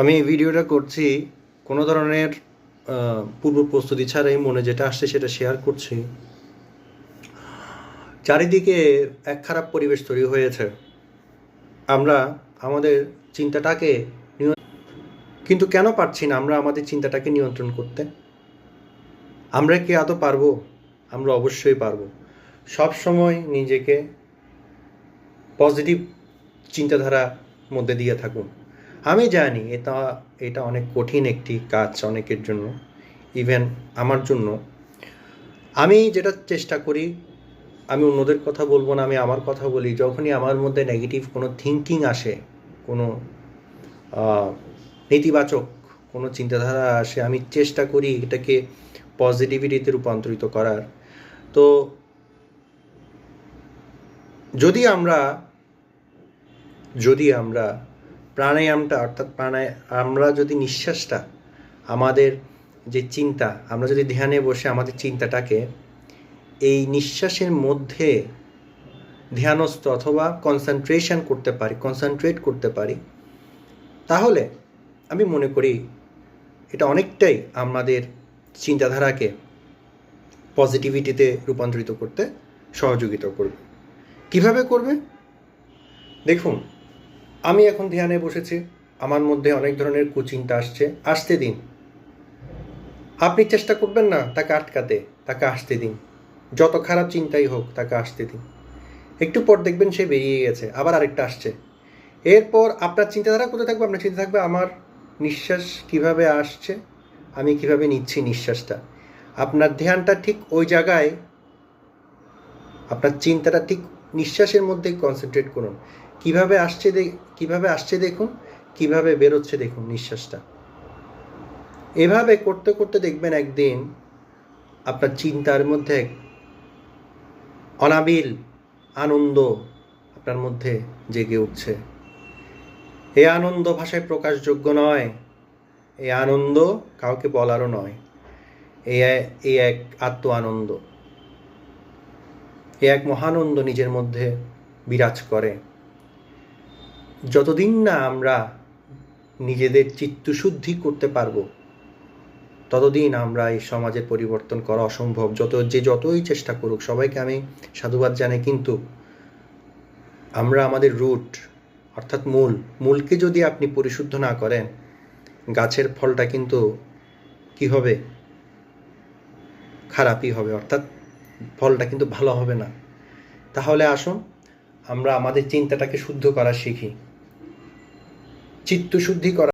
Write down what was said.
আমি এই ভিডিওটা করছি কোনো ধরনের পূর্ব প্রস্তুতি ছাড়াই মনে যেটা আসছে সেটা শেয়ার করছি। চারিদিকে এক খারাপ পরিবেশ তৈরি হয়েছে। আমরা আমাদের চিন্তাটাকে কিন্তু কেন পারছি না আমরা আমাদের চিন্তাটাকে নিয়ন্ত্রণ করতে? আমরা কি আদৌ পারব? আমরা অবশ্যই পারব। সব সময় নিজেকে পজিটিভ চিন্তাধারা মধ্যে দিয়ে থাকুন। আমি জানি এটা এটা অনেক কঠিন একটি কাজ অনেকের জন্য ইভেন আমার জন্য। আমি যেটা চেষ্টা করি, আমি অন্যদের কথা বলব না, আমি আমার কথা বলি, যখনই আমার মধ্যে নেগেটিভ কোনো থিঙ্কিং আসে, কোনো নেতিবাচক কোনো চিন্তাধারা আসে, আমি চেষ্টা করি এটাকে পজিটিভিটিতে রূপান্তরিত করার। তো যদি আমরা যদি আমরা প্রাণায়ামটা, অর্থাৎ প্রাণায়, আমরা যদি নিঃশ্বাসটা, আমাদের যে চিন্তা, আমরা যদি ধ্যানে বসে আমাদের চিন্তাটাকে এই নিঃশ্বাসের মধ্যে ধ্যানস্থ অথবা কনসেন্ট্রেশন করতে পারি কনসেন্ট্রেট করতে পারি, তাহলে আমি মনে করি এটা অনেকটাই আমাদের চিন্তাধারাকে পজিটিভিটিতে রূপান্তরিত করতে সহযোগিতা করবে। কীভাবে করবে? দেখুন আমি এখন ধ্যানে বসেছি। আমার মধ্যে অনেক ধরনের কুচিন্তা আসছে। আসতে দিন। আপনি চেষ্টা করবেন না তাকে আটকাতে, তাকে আসতে দিন। যত খারাপ চিন্তাই হোক, তাকে আসতে দিন। একটু পর দেখবেন সে বেরিয়ে গেছে, আবার আরেকটা আসছে। এরপর আপনার চিন্তাধারা কোথায় থাকবে? আপনার চিন্তা থাকবে, আমার নিঃশ্বাস কীভাবে আসছে? আমি কীভাবে নিচ্ছি নিঃশ্বাসটা? আপনার ধ্যানটা ঠিক ওই জায়গায়, আপনার চিন্তাটা ঠিক নিঃশ্বাসের মধ্যে কনসেন্ট্রেট করুন। কীভাবে আসছে কীভাবে আসছে দেখুন? কীভাবে বেরোচ্ছে দেখুন নিঃশ্বাসটা। এভাবে করতে করতে দেখবেন একদিন আপনার চিন্তার মধ্যে এক অনাবিল আনন্দ আপনার মধ্যে জেগে উঠছে। এই আনন্দ ভাষায় প্রকাশযোগ্য নয় এই আনন্দ কাউকে বলারও নয়। এ- এক আত্ম আনন্দ এই এক মহানন্দ নিজের মধ্যে বিরাজ করে। যতদিন না আমরা নিজেদের চিত্তশুদ্ধি করতে পারব, ততদিন আমরা এই সমাজের পরিবর্তন করা অসম্ভব। যত, যে যতই চেষ্টা করুক, সবাইকে আমি সাধুবাদ জানাই, কিন্তু আমরা আমাদের রুট, অর্থাৎ মূল, মূলকে যদি আপনি পরিশুদ্ধ না করেন, গাছের ফলটা কিন্তু কি হবে? খারাপই হবে। অর্থাৎ ফলটা কিন্তু ভালো হবে না। তাহলে আসুন, আমরা আমাদের চিন্তাটাকে শুদ্ধ করা শিখি। চিত্ত শুদ্ধি করা